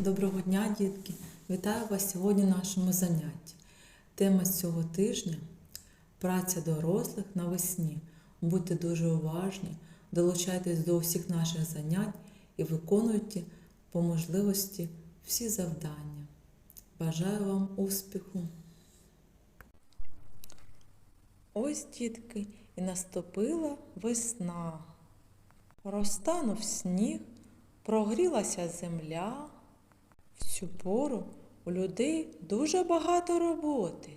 Доброго дня, дітки! Вітаю вас сьогодні на нашому занятті. Тема цього тижня праця дорослих навесні. Будьте дуже уважні, долучайтесь до усіх наших занять і виконуйте по можливості всі завдання. Бажаю вам успіху! Ось, дітки, і наступила весна. Розтанув сніг, прогрілася земля. В цю пору у людей дуже багато роботи.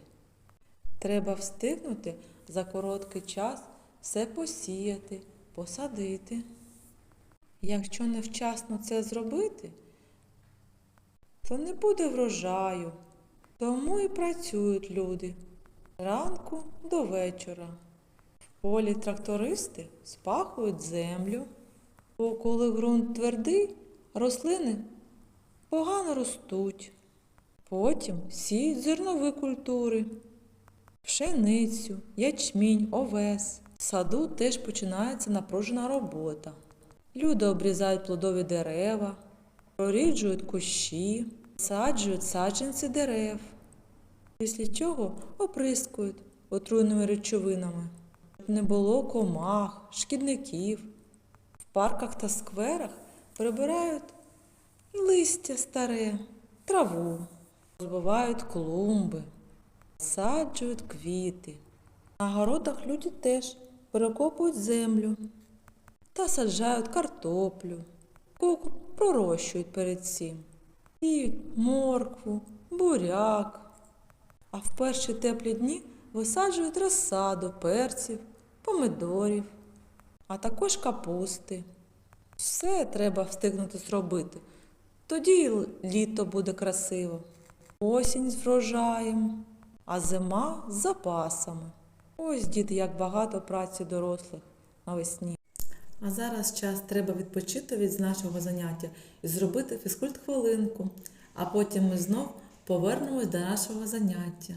Треба встигнути за короткий час все посіяти, посадити. Якщо невчасно це зробити, то не буде врожаю. Тому і працюють люди ранку до вечора. В полі трактористи спахують землю, бо коли ґрунт твердий, рослини погано ростуть. Потім сіють зернові культури, пшеницю, ячмінь, овес. В саду теж починається напружена робота. Люди обрізають плодові дерева, проріджують кущі, саджують саджанці дерев, після чого оприскують отруйними речовинами, щоб не було комах, шкідників. В парках та скверах прибирають листя старе, траву, збивають клумби, саджують квіти. На городах люди теж перекопують землю та саджають картоплю, яку пророщують перед цим. І моркву, буряк. А в перші теплі дні висаджують розсаду перців, помидорів, а також капусти. Все треба встигнути зробити. Тоді й літо буде красиво, осінь з врожаєм, а зима з запасами. Ось, діти, як багато праці дорослих навесні. А зараз час треба відпочити від нашого заняття і зробити фізкульт хвилинку, а потім ми знов повернемось до нашого заняття.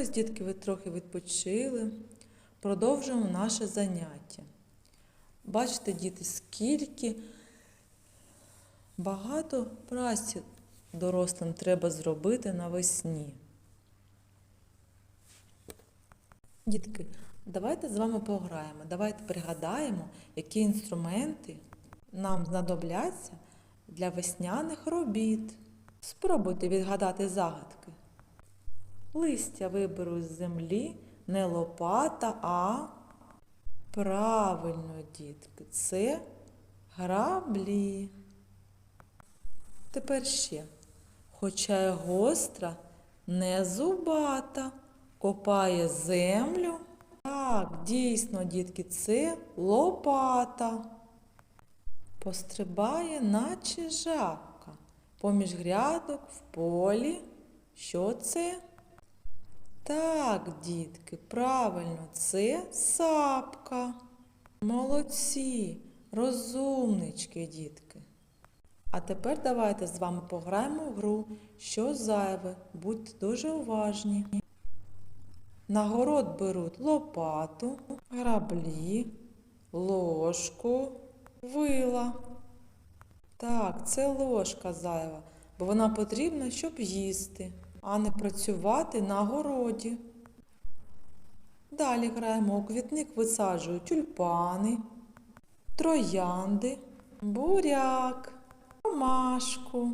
Ось, дітки, ви трохи відпочили. Продовжуємо наше заняття. Бачите, діти, скільки багато праці дорослим треба зробити навесні. Дітки, давайте з вами пограємо. Давайте пригадаємо, які інструменти нам знадобляться для весняних робіт. Спробуйте відгадати загадки. Листя виберу з землі не лопата, а правильно, дітки, це граблі. Тепер ще. Хоча й гостра, не зубата, копає землю. Так, дійсно, дітки, це лопата. Пострибає, наче жабка. Поміж грядок в полі. Що це? Так, дітки, правильно, це сапка. Молодці, розумнички, дітки. А тепер давайте з вами пограємо в гру, що зайве. Будьте дуже уважні. На город беруть лопату, граблі, ложку, вила. Так, це ложка зайва, бо вона потрібна, щоб їсти, а не працювати на городі. Далі граємо у квітник висаджують тюльпани, троянди, буряк, ромашку.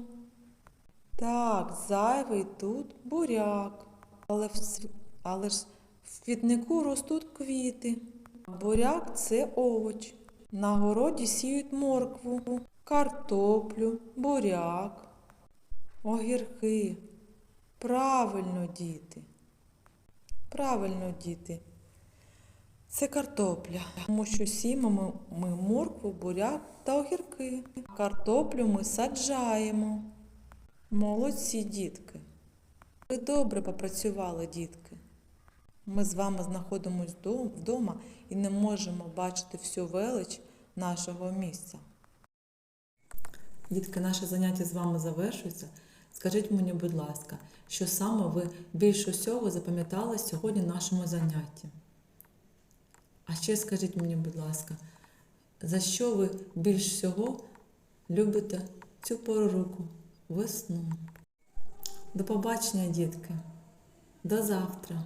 Так, зайвий тут буряк. Але в, але ж в квітнику ростуть квіти. Буряк це овоч. На городі сіють моркву, картоплю, буряк, огірки. Правильно, діти. Правильно, діти. Це картопля, тому що сіємо ми моркву, буряк та огірки. Картоплю ми саджаємо. Молодці, дітки. Ви добре попрацювали, дітки. Ми з вами знаходимося вдома і не можемо бачити всю велич нашого місця. Дітки, наше заняття з вами завершується. Скажіть мені, будь ласка, що саме ви більше всього запам'ятали сьогодні в нашому занятті? А ще скажіть мені, будь ласка, за що ви більш всього любите цю пору року? Весну. До побачення, дітки. До завтра.